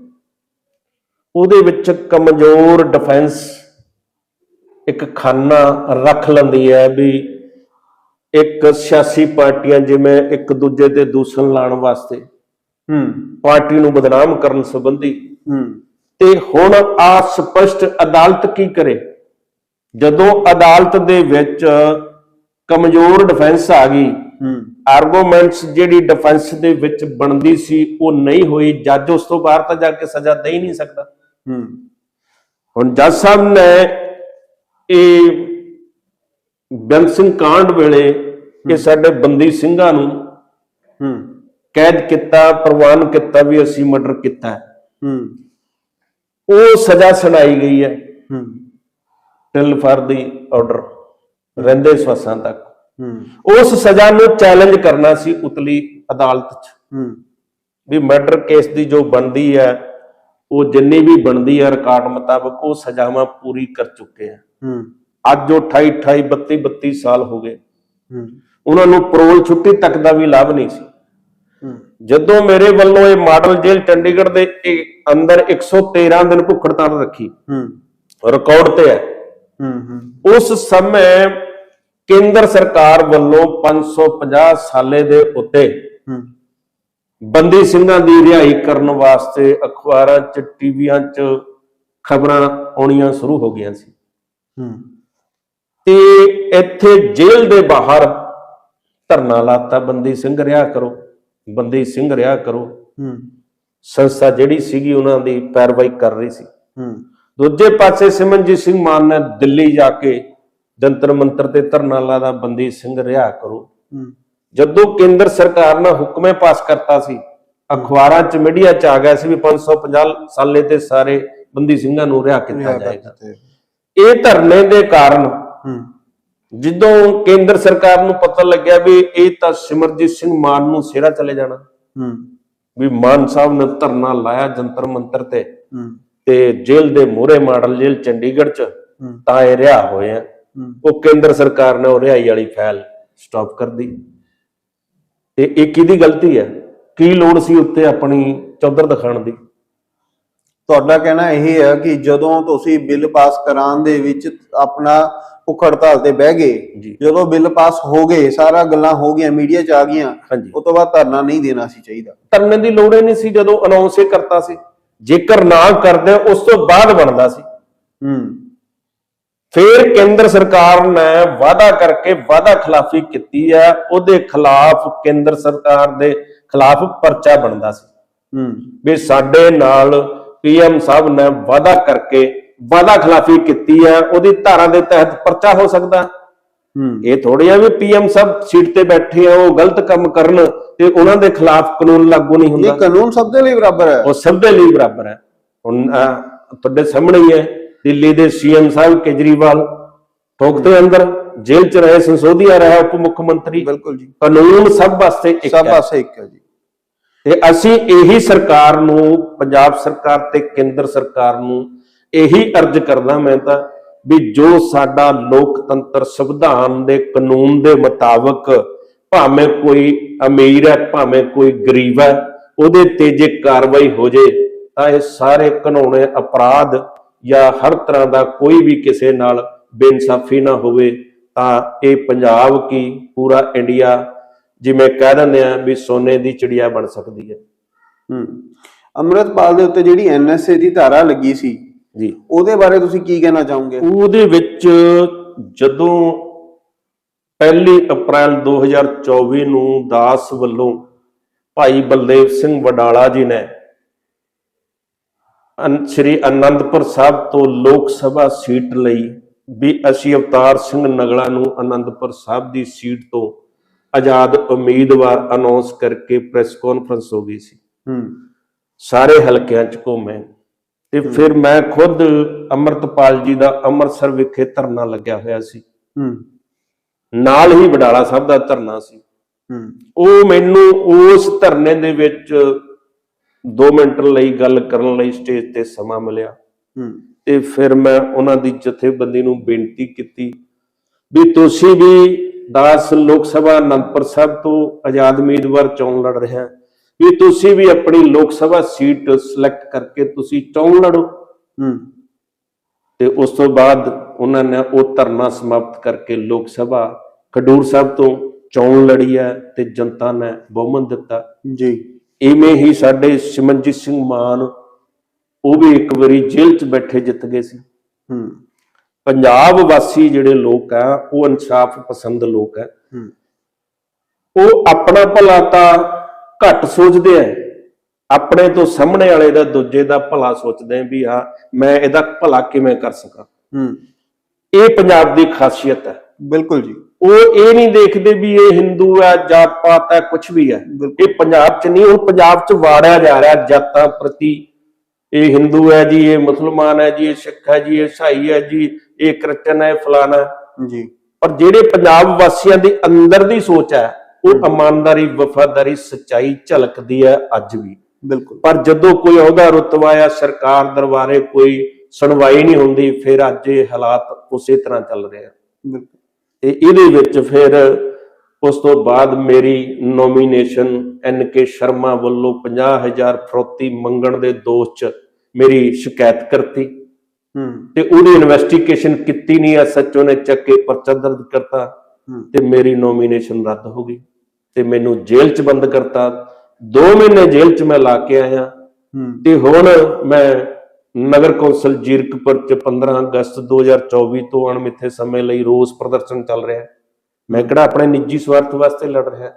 ਉਹਦੇ ਵਿੱਚ ਕਮਜ਼ੋਰ ਡਿਫੈਂਸ ਇੱਕ ਖਾਨਾ ਰੱਖ ਲੈਂਦੀ ਹੈ ਵੀ ਇੱਕ ਸਿਆਸੀ ਪਾਰਟੀਆਂ ਜਿਵੇਂ ਇੱਕ ਦੂਜੇ ਤੇ ਦੂਸ਼ਣ ਲਾਉਣ ਵਾਸਤੇ ਹੂੰ। ਪਾਰਟੀ ਨੂੰ ਬਦਨਾਮ ਕਰਨ ਸੰਬੰਧੀ ਹੂੰ। ਤੇ ਹੁਣ ਆ ਸਪਸ਼ਟ ਅਦਾਲਤ ਕੀ ਕਰੇ? ਜਦੋਂ ਅਦਾਲਤ ਦੇ ਵਿੱਚ ਕਮਜ਼ੋਰ ਡਿਫੈਂਸ ਆ ਗਈ ਆਰਗੂਮੈਂਟਸ ਜਿਹੜੀ ਡਿਫੈਂਸ ਦੇ ਵਿੱਚ ਬਣਦੀ ਸੀ ਉਹ ਨਹੀਂ ਹੋਈ। ਜੱਜ ਉਸ ਤੋਂ ਬਾਹਰ ਤਾਂ ਜਾ ਕੇ ਸਜ਼ਾ ਦੇ ਹੀ ਨਹੀਂ ਸਕਦਾ। ਹੁਣ ਜੱਜ ਸਾਹਿਬ ਨੇ ਇਹ ਬੇਅੰਤ ਸਿੰਘ ਕਾਂਡ ਵੇਲੇ ਇਹ ਸਾਡੇ ਬੰਦੀ ਸਿੰਘਾਂ ਨੂੰ ਹੂੰ। ਕੈਦ ਕੀਤਾ ਪ੍ਰਵਾਨ ਕੀਤਾ ਵੀ ਅਸੀਂ ਮਰਡਰ ਕੀਤਾ। ਹੈ। ਹੂੰ। ਉਹ ਸਜ਼ਾ ਸੁਣਾਈ ਗਈ ਹੈ। ਹੂੰ। ਟਿਲ ਫਰ ਦੀ ਆਰਡਰ ਰਹਿੰਦੇ ਸਵਾਸਾਂ ਤੱਕ। ਉਸ ਸਜ਼ਾ ਨੂੰ ਚੈਲੰਜ ਕਰਨਾ ਸੀ ਉਤਲੀ ਅਦਾਲਤ 'ਚ। ਵੀ ਮਰਡਰ ਕੇਸ ਦੀ ਜੋ ਬਣਦੀ ਹੈ ਉਹ ਜਿੰਨੀ ਵੀ ਬਣਦੀ ਹੈ ਰਿਕਾਰਡ ਮੁਤਾਬਕ ਉਹ ਸਜ਼ਾਵਾਂ ਪੂਰੀ ਕਰ ਚੁੱਕੇ ਆ। ਅੱਜ ਉਹ 28 28 32 32 ਸਾਲ ਹੋ ਗਏ। ਉਹਨਾਂ ਨੂੰ ਪਰੋਲ ਛੁੱਟੀ ਤੱਕ ਦਾ ਵੀ ਲਾਭ ਨਹੀਂ ਸੀ। ਜਦੋਂ ਮੇਰੇ ਵੱਲੋਂ ਇਹ ਮਾਡਲ ਜੇਲ੍ਹ ਚੰਡੀਗੜ੍ਹ ਦੇ ਅੰਦਰ 113 ਦਿਨ ਭੁੱਖ ਹੜਤਾਲ ਰੱਖੀ। ਹੂੰ। ਰਿਕਾਰਡ ਤੇ ਹੂੰ। ਉਸ ਸਮੇਂ ਕੇਂਦਰ ਸਰਕਾਰ ਵੱਲੋਂ 550 ਸਾਲੇ ਦੇ ਉੱਤੇ ਬੰਦੀ ਸਿੰਘਾਂ ਦੀ ਰਿਹਾਈ ਕਰਨ ਵਾਸਤੇ ਅਖਬਾਰਾਂ 'ਚ ਟੀਵੀਆਂ 'ਚ ਖਬਰਾਂ ਆਉਣੀਆਂ ਸ਼ੁਰੂ ਹੋ ਗਈਆਂ ਸੀ। ਤੇ ਇੱਥੇ ਜੇਲ੍ਹ ਦੇ ਬਾਹਰ ਧਰਨਾ ਲਾਤਾ ਬੰਦੀ ਸਿੰਘ ਰਿਹਾ ਕਰੋ ਬੰਦੀ ਸਿੰਘ ਰਿਹਾ ਕਰੋ। ਹੂੰ। ਸੰਸਥਾ ਜਿਹੜੀ ਸੀਗੀ ਉਹਨਾਂ ਦੀ ਪੈਰਵਾਈ ਕਰ ਰਹੀ ਸੀ। ਹੂੰ। ਦੂਜੇ ਪਾਸੇ ਸਿਮਰਨਜੀਤ ਸਿੰਘ ਮਾਨ ਨੇ ਦਿੱਲੀ ਜਾ ਕੇ ਜੰਤਰ ਮੰਤਰ ਤੇ ਧਰਨਾ ਲਾਦਾ ਬੰਦੀ ਸਿੰਘ ਰਿਹਾ ਕਰੋ। ਜਦੋਂ ਕੇਂਦਰ ਸਰਕਾਰ ਨੇ ਹੁਕਮੇ ਪਾਸ ਕਰਤਾ ਸੀ ਅਖਬਾਰਾਂ 'ਚ ਮੀਡੀਆ 'ਚ ਆ ਗਿਆ ਸੀ ਵੀ 550 ਸਾਲੇ ਤੇ ਸਾਰੇ ਬੰਦੀ ਸਿੰਘਾਂ ਨੂੰ ਰਿਹਾ ਕੀਤਾ ਜਾਏਗਾ। ਇਹ ਧਰਨੇ ਦੇ ਕਾਰਨ ਜਦੋਂ ਕੇਂਦਰ ਸਰਕਾਰ ਨੂੰ ਪਤਾ ਲੱਗਿਆ ਵੀ ਇਹ ਤਾਂ ਸਿਮਰਜੀਤ ਸਿੰਘ ਮਾਨ ਨੂੰ ਸਿਰਾ ਚਲੇ ਜਾਣਾ। ਵੀ ਮਾਨ ਸਾਹਿਬ ਨੇ ਧਰਨਾ ਲਾਇਆ ਜੰਤਰ ਮੰਤਰ ਤੇ। ਤੇ ਜੇਲ੍ਹ ਦੇ ਮੂਹਰੇ ਮਾਡਲ ਜੇਲ੍ਹ ਚੰਡੀਗੜ੍ਹ 'ਚ ਤਾਂ ਇਹ ਰਿਹਾ ਹੋਏ ਆ। ਉਹ ਕੇਂਦਰ ਸਰਕਾਰ ਨੇ ਉਹ ਰਿਹਾਈ ਵਾਲੀ ਫਾਈਲ ਸਟਾਪ ਕਰ ਦਿੱਤੀ। ਤੇ ਇਹ ਕਿਹਦੀ ਗਲਤੀ ਹੈ ਕੀ ਲੋੜ ਸੀ ਉੱਤੇ ਆਪਣੀ ਚੌਧਰ ਦਿਖਾਉਣ ਦੀ? ਤੁਹਾਡਾ ਕਹਿਣਾ ਇਹ ਹੈ ਕਿ ਜਦੋਂ ਤੁਸੀਂ ਬਿੱਲ ਪਾਸ ਕਰਾਉਣ ਦੇ ਵਿੱਚ ਆਪਣਾ ਭੁੱਖ ਹੜਤਾਲ ਤੇ ਬਹਿ ਗਏ ਜਦੋਂ ਬਿੱਲ ਪਾਸ ਹੋ ਗਏ ਸਾਰਾ ਗੱਲਾਂ ਹੋ ਗਈਆਂ ਮੀਡੀਆ 'ਚ ਆ ਗਈਆਂ ਉਸ ਤੋਂ ਬਾਅਦ ਧਰਨਾ ਨਹੀਂ ਦੇਣਾ ਸੀ ਚਾਹੀਦਾ। ਧਰਨੇ ਦੀ ਲੋੜ ਹੀ ਨਹੀਂ ਸੀ ਜਦੋਂ ਅਨਾਉਂਸ ਹੀ ਕਰਤਾ ਸੀ। ਜੇਕਰ ਨਾ ਕਰਦੇ ਉਸ ਤੋਂ ਬਾਅਦ ਬਣਦਾ ਸੀ। ਹੂੰ। ਫਿਰ ਕੇਂਦਰ ਸਰਕਾਰ ਨੇ ਵਾਅਦਾ ਕਰਕੇ ਵਾਅਦਾ ਖਿਲਾਫੀ ਕੀਤੀ ਹੈ। ਉਹਦੇ ਖਿਲਾਫ ਕੇਂਦਰ ਸਰਕਾਰ ਦੇ ਖਿਲਾਫ ਪਰਚਾ ਬਣਦਾ ਸੀ। ਹੂੰ। ਵੀ ਸਾਡੇ ਨਾਲ ਪੀਐਮ ਸਾਹਿਬ ਨੇ ਵਾਅਦਾ ਕਰਕੇ ਵਾਅਦਾ ਖਿਲਾਫੀ ਕੀਤੀ ਹੈ। ਉਹਦੀ ਧਾਰਾ ਦੇ ਤਹਿਤ ਪਰਚਾ ਹੋ ਸਕਦਾ। ਇਹ ਥੋੜੀ ਆ ਵੀ ਪੀਐਮ ਸਾਹਿਬ ਸੀਟ ਤੇ ਬੈਠੇ ਆ ਉਹ ਗਲਤ ਕੰਮ ਕਰਨ ਤੇ ਉਹਨਾਂ ਦੇ ਖਿਲਾਫ ਕਾਨੂੰਨ ਲਾਗੂ ਨਹੀਂ ਇਹ ਹੁੰਦਾ ਕਾਨੂੰਨ ਸਭ ਦੇ ਲਈ ਬਰਾਬਰ ਹੈ। ਉਹ ਸਭ ਦੇ ਲਈ ਬਰਾਬਰ ਹੈ। ਹੁਣ ਤੁਹਾਡੇ ਸਾਹਮਣੇ ਹੀ ਹੈ ਦਿੱਲੀ ਦੇ ਸੀਐਮ ਸਾਹਿਬ ਕੇਜਰੀਵਾਲ ਠੋਕ ਦੇ ਅੰਦਰ ਜੇਲ੍ਹ ਚ ਰਹੇ ਸੰਸੋਧੀਆ ਰਿਹਾ ਉਪ ਮੁੱਖ ਮੰਤਰੀ ਬਿਲਕੁਲ ਜੀ। ਕਾਨੂੰਨ ਸਭ ਵਾਸਤੇ ਇੱਕ ਸਭ ਹੈ। ਪਾਸੇ ਇੱਕ ਹੈ ਜੀ। ਤੇ ਅਸੀਂ ਇਹੀ ਸਰਕਾਰ ਨੂੰ ਪੰਜਾਬ ਸਰਕਾਰ ਤੇ ਕੇਂਦਰ ਸਰਕਾਰ ਨੂੰ ਇਹੀ ਅਰਜ਼ ਕਰਦਾ ਮੈਂ ਤਾਂ ਵੀ ਜੋ ਸਾਡਾ ਲੋਕਤੰਤਰ ਸੰਵਿਧਾਨ ਦੇ ਕਾਨੂੰਨ ਦੇ ਮੁਤਾਬਕ ਭਾਵੇਂ ਕੋਈ ਅਮੀਰ ਹੈ, ਭਾਵੇਂ ਕੋਈ ਗਰੀਬ ਹੈ, ਉਹਦੇ ਤੇ ਜੇ ਕਾਰਵਾਈ ਹੋ ਜੇ, ਤਾਂ ਇਹ ਸਾਰੇ ਕਾਨੂੰਨੇ ਅਪਰਾਧ ਜਾਂ ਹਰ ਤਰ੍ਹਾਂ ਦਾ ਕੋਈ ਵੀ ਕਿਸੇ ਨਾਲ ਬੇਇਨਸਾਫੀ ਨਾ ਹੋਵੇ, ਤਾਂ ਇਹ ਪੰਜਾਬ ਕੀ ਪੂਰਾ ਇੰਡੀਆ ਜਿਵੇਂ ਕਹਿ ਦਿੰਦੇ ਆ ਵੀ ਸੋਨੇ ਦੀ ਚਿੜੀਆ ਬਣ ਸਕਦੀ ਹੈ। ਹੂੰ। ਅੰਮ੍ਰਿਤਪਾਲ ਦੇ ਉੱਤੇ ਜਿਹੜੀ ਐਨਐਸਏ ਦੀ ਧਾਰਾ ਲੱਗੀ ਸੀ ਜੀ। ਉਹਦੇ ਬਾਰੇ ਤੁਸੀਂ ਕੀ ਕਹਿਣਾ ਚਾਹੋਗੇ? ਉਹਦੇ ਵਿੱਚ ਜਦੋਂ 1 ਅਪ੍ਰੈਲ 2024 ਨੂੰ ਦਾਸ ਵੱਲੋਂ ਭਾਈ ਬਲਦੇਵ ਸਿੰਘ ਵਡਾਲਾ ਜੀ ਨੇ ਸ੍ਰੀ ਅਨੰਦਪੁਰ ਸਾਹਿਬ ਤੋਂ ਲੋਕ ਸਭਾ ਸੀਟ ਲਈ ਵੀ ਅਸੀਂ ਅਵਤਾਰ ਸਿੰਘ ਨਗਲਾ ਨੂੰ ਅਨੰਦਪੁਰ ਸਾਹਿਬ ਦੀ ਸੀਟ ਤੋਂ ਆਜ਼ਾਦ ਉਮੀਦਵਾਰ ਅਨਾਉਂਸ ਕਰਕੇ ਪ੍ਰੈਸ ਕਾਨਫਰੰਸ ਹੋ ਗਈ ਸੀ। ਹੂੰ। ਸਾਰੇ ਹਲਕਿਆਂ 'ਚ ਘੁੰਮੇ। ਤੇ ਫਿਰ ਮੈਂ ਖੁਦ ਅਮਰਤਪਾਲ ਜੀ ਦਾ ਅੰਮ੍ਰਿਤਸਰ ਵਿਖੇ ਧਰਨਾ ਲੱਗਿਆ ਹੋਇਆ ਸੀ। ਹੂੰ। ਨਾਲ ਹੀ ਵਡਾਲਾ ਸਾਹਿਬ ਦਾ ਧਰਨਾ ਸੀ। ਹੂੰ। ਉਹ ਮੈਨੂੰ ਉਸ ਧਰਨੇ ਦੇ ਵਿੱਚ 2 ਮਿੰਟ ਲਈ ਗੱਲ ਕਰਨ ਲਈ ਸਟੇਜ ਤੇ ਸਮਾਂ ਮਿਲਿਆ। ਹੂੰ। ਤੇ ਫਿਰ ਮੈਂ ਉਹਨਾਂ ਦੀ ਜਥੇਬੰਦੀ ਨੂੰ ਬੇਨਤੀ ਕੀਤੀ ਵੀ ਤੁਸੀਂ ਵੀ ਦਾਸ ਲੋਕ ਸਭਾ ਅਨੰਦਪੁਰ ਸਾਹਿਬ ਤੋਂ ਆਜ਼ਾਦ ਉਮੀਦਵਾਰ ਚੋਣ ਲੜ ਰਹੇ ਵੀ ਤੁਸੀਂ ਵੀ ਆਪਣੀ ਲੋਕ ਸਭਾ ਸੀਟ ਸਿਲੈਕਟ ਕਰਕੇ ਤੁਸੀਂ ਚੋਣ ਲੜੋ। ਹੂੰ। ਤੇ ਉਸ ਤੋਂ ਬਾਅਦ ਉਹਨਾਂ ਨੇ ਉਹ ਧਰਨਾ ਸਮਾਪਤ ਕਰਕੇ ਲੋਕ ਸਭਾ ਖਡੂਰ ਸਾਹਿਬ ਤੋਂ ਚੋਣ ਲੜੀ ਹੈ ਤੇ ਜਨਤਾ ਨੇ ਬਹੁਮਤ ਦਿੱਤਾ। ਜੀ। ਇਵੇਂ ਹੀ ਸਾਡੇ ਸਿਮਰਨਜੀਤ ਸਿੰਘ ਮਾਨ ਉਹ ਵੀ ਇੱਕ ਵਾਰੀ ਜੇਲ੍ਹ 'ਚ ਬੈਠੇ ਜਿੱਤ ਗਏ ਸੀ। ਹੂੰ। ਪੰਜਾਬ ਵਾਸੀ ਜਿਹੜੇ ਲੋਕ ਆ ਉਹ ਇਨਸਾਫ ਪਸੰਦ ਲੋਕ ਆ। ਹੂੰ। ਉਹ ਆਪਣਾ ਭਲਾ ਤਾਂ ਘੱਟ ਸੋਚਦੇ ਆ। ਆਪਣੇ ਤੋਂ ਸਾਹਮਣੇ ਵਾਲੇ ਦਾ ਦੂਜੇ ਦਾ ਭਲਾ ਸੋਚਦੇ ਆ ਵੀ ਹਾਂ ਮੈਂ ਇਹਦਾ ਭਲਾ ਕਿਵੇਂ ਕਰ ਸਕਾਂ। ਹੂੰ। ਇਹ ਪੰਜਾਬ ਦੀ ਖਾਸੀਅਤ ਹੈ। ਬਿਲਕੁਲ ਜੀ। ਉਹ ਇਹ ਨਹੀਂ ਦੇਖਦੇ ਵੀ ਇਹ ਹਿੰਦੂ ਹੈ ਜਾਤ ਪਾਤ ਹੈ ਕੁਝ ਵੀ ਹੈ। ਇਹ ਪੰਜਾਬ 'ਚ ਨਹੀਂ ਹੁਣ ਪੰਜਾਬ 'ਚ ਵਾੜਿਆ ਜਾ ਰਿਹਾ ਜਾਤਾਂ ਪ੍ਰਤੀ। ਇਹ ਹਿੰਦੂ ਹੈ ਜੀ ਇਹ ਮੁਸਲਮਾਨ ਹੈ ਜੀ ਇਹ ਸਿੱਖ ਹੈ ਜੀ ਇਹ ਈਸਾਈ ਹੈ ਜੀ ਇਹ ਕ੍ਰਿਸਚਨ ਹੈ ਫਲਾਣਾ। ਜੀ। ਪਰ ਜਿਹੜੇ ਪੰਜਾਬ ਵਾਸੀਆਂ ਦੇ ਅੰਦਰ ਦੀ ਸੋਚ ਹੈ ਉਹ ਇਮਾਨਦਾਰੀ ਵਫਾਦਾਰੀ ਸੱਚਾਈ ਝਲਕਦੀ ਹੈ ਅੱਜ ਵੀ। ਬਿਲਕੁਲ। ਪਰ ਜਦੋਂ ਕੋਈ ਅਹੁਦਾ ਰੁਤਬਾ ਜਾਂ ਸਰਕਾਰ ਦਰਬਾਰੇ ਕੋਈ ਸੁਣਵਾਈ ਨਹੀਂ ਹੁੰਦੀ ਫਿਰ ਅੱਜ ਇਹ ਹਾਲਾਤ ਉਸੇ ਤਰ੍ਹਾਂ ਚੱਲ ਰਹੇ ਆ। ਬਿਲਕੁਲ। ਤੇ ਇਹਦੇ ਵਿੱਚ ਫਿਰ ਉਸ ਤੋਂ ਬਾਅਦ ਮੇਰੀ ਨੋਮੀਨੇਸ਼ਨ ਐਨ ਕੇ ਸ਼ਰਮਾ ਵੱਲੋਂ 50000 ਫਰੋਤੀ ਮੰਗਣ ਦੇ ਦੋਸ਼ 'ਚ ਮੇਰੀ ਸ਼ਿਕਾਇਤ ਕਰਤੀ। ਹੂੰ। ਤੇ ਉਹਦੀ ਇਨਵੈਸਟੀਗੇਸ਼ਨ ਕੀਤੀ ਨਹੀਂ ਐਸਐਚਓ ਨੇ ਚੱਕ ਕੇ ਪਰਚਾ ਦਰਜ ਕਰਤਾ। ਤੇ ਮੇਰੀ ਨੋਮੀਨੇਸ਼ਨ ਰੱਦ ਹੋ ਗਈ। ਤੇ ਮੈਨੂੰ ਜੇਲ੍ਹ 'ਚ ਬੰਦ ਕਰਤਾ। 2 ਮਹੀਨੇ ਜੇਲ੍ਹ 'ਚ ਮੈਂ ਲਾ ਕੇ ਆਇਆ। ਤੇ ਹੁਣ ਮੈਂ ਨਗਰ ਕੌਂਸਲ ਜੀਰਕਪੁਰ 'ਚ 15 ਅਗਸਤ 2024 ਤੋਂ ਅਣਮਿੱਥੇ ਸਮੇਂ ਲਈ ਰੋਸ ਪ੍ਰਦਰਸ਼ਨ ਚੱਲ ਰਿਹਾ। ਹੈ ਮੈਂ ਕਿਹੜਾ ਆਪਣੇ ਨਿੱਜੀ ਸਵਾਰਥ ਵਾਸਤੇ ਲੜ ਰਿਹਾ।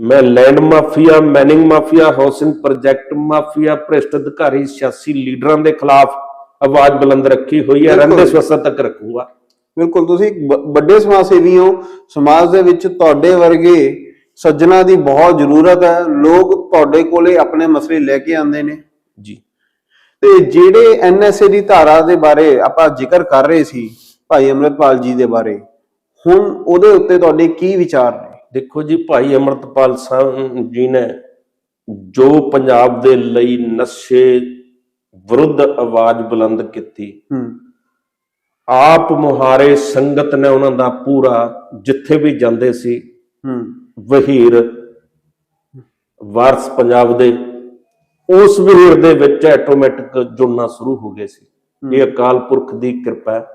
ਮੈਂ land mafia mining mafia housing project mafia ਭ੍ਰਿਸ਼ਟ ਅਧਿਕਾਰੀ ਸਿਆਸੀ ਲੀਡਰਾਂ ਦੇ ਖਿਲਾਫ ਆਵਾਜ਼ ਬੁਲੰਦ ਰੱਖੀ ਹੋਈ ਹੈ। ਰਹਿੰਦੇ ਸਵਸਥਾ ਤੱਕ ਰੱਖੂਗਾ। ਬਿਲਕੁਲ ਤੁਸੀਂ ਵੱਡੇ ਸਮਾਜ ਸੇਵੀ ਹੋ। ਸਮਾਜ ਦੇ ਵਿੱਚ ਤੁਹਾਡੇ ਵਰਗੇ ਸੱਜਣਾ ਦੀ ਬਹੁਤ ਜ਼ਰੂਰਤ ਹੈ। ਲੋਕ ਤੁਹਾਡੇ ਕੋਲੇ ਆਪਣੇ ਮਸਲੇ ਲੈ ਕੇ ਆਉਂਦੇ ਨੇ। ਜੀ। ਤੇ ਜਿਹੜੇ ਐਨਐਸਏ ਦੀ ਧਾਰਾ ਦੇ ਬਾਰੇ ਆਪਾਂ ਜ਼ਿਕਰ ਕਰ ਰਹੇ ਸੀ ਭਾਈ ਅਮਰਤਪਾਲ ਜੀ ਦੇ ਬਾਰੇ ਹੁਣ ਉਹਦੇ ਉੱਤੇ ਤੁਹਾਡੇ ਕੀ ਵਿਚਾਰ ਨੇ? ਦੇਖੋ ਜੀ ਭਾਈ ਅਮਰਤਪਾਲ ਸਾਹਿਬ ਜੀ ਨੇ ਜੋ ਪੰਜਾਬ ਦੇ ਲਈ ਨਸ਼ੇ ਵਿਰੁੱਧ ਆਵਾਜ਼ ਬੁਲੰਦ ਕੀਤੀ ਹੂੰ। ਆਪ ਮੁਹਾਰੇ ਸੰਗਤ ਨੇ ਉਹਨਾਂ ਦਾ ਪੂਰਾ ਜਿੱਥੇ ਵੀ ਜਾਂਦੇ ਸੀ ਹੂੰ। ਵਹੀਰ ਵਾਰਸ ਪੰਜਾਬ ਦੇ ਉਸ ਵਹੀਰ ਦੇ ਵਿੱਚ ਆਟੋਮੈਟਿਕ ਜੁੜਨਾ ਸ਼ੁਰੂ ਹੋ ਗਏ ਸੀ। ਇਹ ਅਕਾਲ ਪੁਰਖ ਦੀ ਕਿਰਪਾ ਹੈ।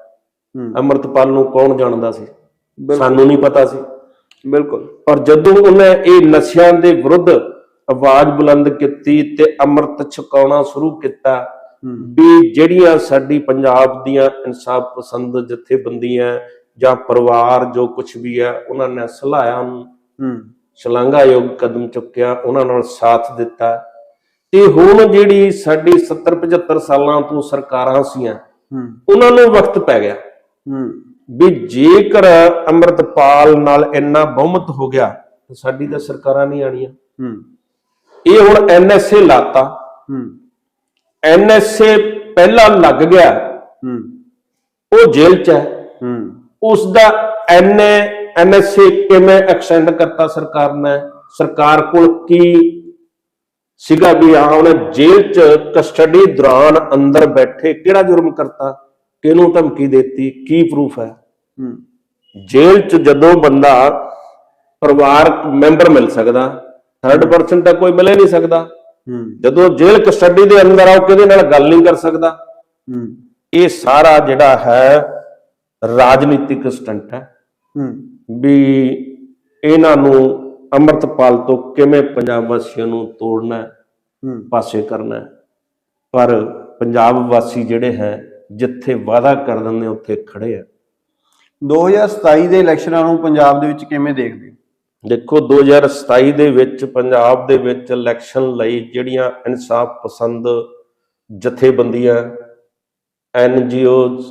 ਅਮਰਤਪਾਲ ਨੂੰ ਕੌਣ ਜਾਣਦਾ ਸੀ? ਸਾਨੂੰ ਨਹੀਂ ਪਤਾ ਸੀ। ਬਿਲਕੁਲ। ਪਰ ਜਦੋਂ ਉਹਨੇ ਇਹ ਨਸ਼ਿਆਂ ਦੇ ਵਿਰੁੱਧ ਆਵਾਜ਼ ਬੁਲੰਦ ਕੀਤੀ ਤੇ ਅੰਮ੍ਰਿਤ ਛਕਾਉਣਾ ਸ਼ੁਰੂ ਕੀਤਾ ਵੀ ਜਿਹੜੀਆਂ ਸਾਡੀ ਪੰਜਾਬ ਦੀਆਂ ਇਨਸਾਫ ਪਸੰਦ ਜਥੇਬੰਦੀਆਂ ਜਾਂ ਪਰਿਵਾਰ ਜੋ ਕੁਝ ਵੀ ਹੈ ਉਹਨਾਂ ਨੇ ਸਲਾਹਿਆ ਨੂੰ ਹੂੰ। ਸ਼ਲਾਘਾਯੋਗ ਕਦਮ ਚੁੱਕਿਆ ਉਹਨਾਂ ਨਾਲ ਸਾਥ ਦਿੱਤਾ। ਤੇ ਹੁਣ ਜਿਹੜੀ ਸਾਡੀ 70 75 ਸਾਲਾਂ ਤੋਂ ਸਰਕਾਰਾਂ ਸੀਆਂ ਹੂੰ। ਉਹਨਾਂ ਨੂੰ ਵਕਤ ਪੈ ਗਿਆ। ਹੂੰ। ਵੀ ਜੇਕਰ ਅੰਮ੍ਰਿਤਪਾਲ ਨਾਲ ਇੰਨਾ ਬਹੁਮਤ ਹੋ ਗਿਆ ਤਾਂ ਸਾਡੀ ਤਾਂ ਸਰਕਾਰਾਂ ਨਹੀਂ ਆਣੀਆਂ ਹੂੰ। ਇਹ ਹੁਣ ਐਨਐਸਏ ਲਾਤਾ। ਹੂੰ। ਐਨਐਸਏ ਪਹਿਲਾਂ ਲੱਗ ਗਿਆ। ਹੂੰ। ਉਹ ਜੇਲ੍ਹ 'ਚ ਹੈ। ਹੂੰ। ਉਸ ਦਾ ਐਨਏ ਐਨਐਸਏ ਕਿਵੇਂ ਐਕਸਟੈਂਡ ਕਰਤਾ ਸਰਕਾਰ ਨੇ? ਸਰਕਾਰ ਕੋਲ ਕੀ ਸੀਗਾ ਵੀ ਆ ਉਹਨੇ ਜੇਲ੍ਹ 'ਚ ਕਸਟਡੀ ਦੌਰਾਨ ਅੰਦਰ ਬੈਠੇ ਕਿਹੜਾ ਜੁਰਮ ਕਰਤਾ? ਕਿਹਨੂੰ ਧਮਕੀ ਦਿੱਤੀ? ਕੀ ਪ੍ਰੂਫ ਹੈ? ਜੇਲ੍ਹ 'ਚ ਜਦੋਂ ਬੰਦਾ ਪਰਿਵਾਰਕ ਮੈਂਬਰ ਮਿਲ ਸਕਦਾ ਥਰਡ ਪਰਸਨ ਤਾਂ ਕੋਈ ਮਿਲੇ ਨਹੀਂ ਸਕਦਾ। ਜਦੋਂ ਜੇਲ੍ਹ ਕਸਟਡੀ ਦੇ ਅੰਦਰ ਆਓ ਕਿਹਦੇ ਨਾਲ ਗੱਲ ਨਹੀਂ ਕਰ ਸਕਦਾ? ਇਹ ਸਾਰਾ ਜਿਹੜਾ ਹੈ ਰਾਜਨੀਤਿਕ ਸਟੰਟ ਹੂੰ। ਵੀ ਇਹਨਾਂ ਨੂੰ ਅੰਮ੍ਰਿਤਪਾਲ ਤੋਂ ਕਿਵੇਂ ਪੰਜਾਬ ਵਾਸੀਆਂ ਨੂੰ ਤੋੜਨਾ ਹੈ, ਪਾਸੇ ਕਰਨਾ ਹੈ। ਪਰ ਪੰਜਾਬ ਵਾਸੀ ਜਿਹੜੇ ਹੈ ਜਿੱਥੇ ਵਾਅਦਾ ਕਰ ਦਿੰਦੇ ਉੱਥੇ ਖੜੇ ਆ। 2027 ਦੇ ਇਲੈਕਸ਼ਨਾਂ ਨੂੰ ਪੰਜਾਬ ਦੇ ਵਿੱਚ ਕਿਵੇਂ ਦੇਖਦੇ ਹੋ? ਦੇਖੋ 2027 ਦੇ ਵਿੱਚ ਪੰਜਾਬ ਦੇ ਵਿੱਚ ਇਲੈਕਸ਼ਨ ਲਈ ਜਿਹੜੀਆਂ ਇਨਸਾਫ ਪਸੰਦ ਜਥੇਬੰਦੀਆਂ ਐਨਜੀਓਜ਼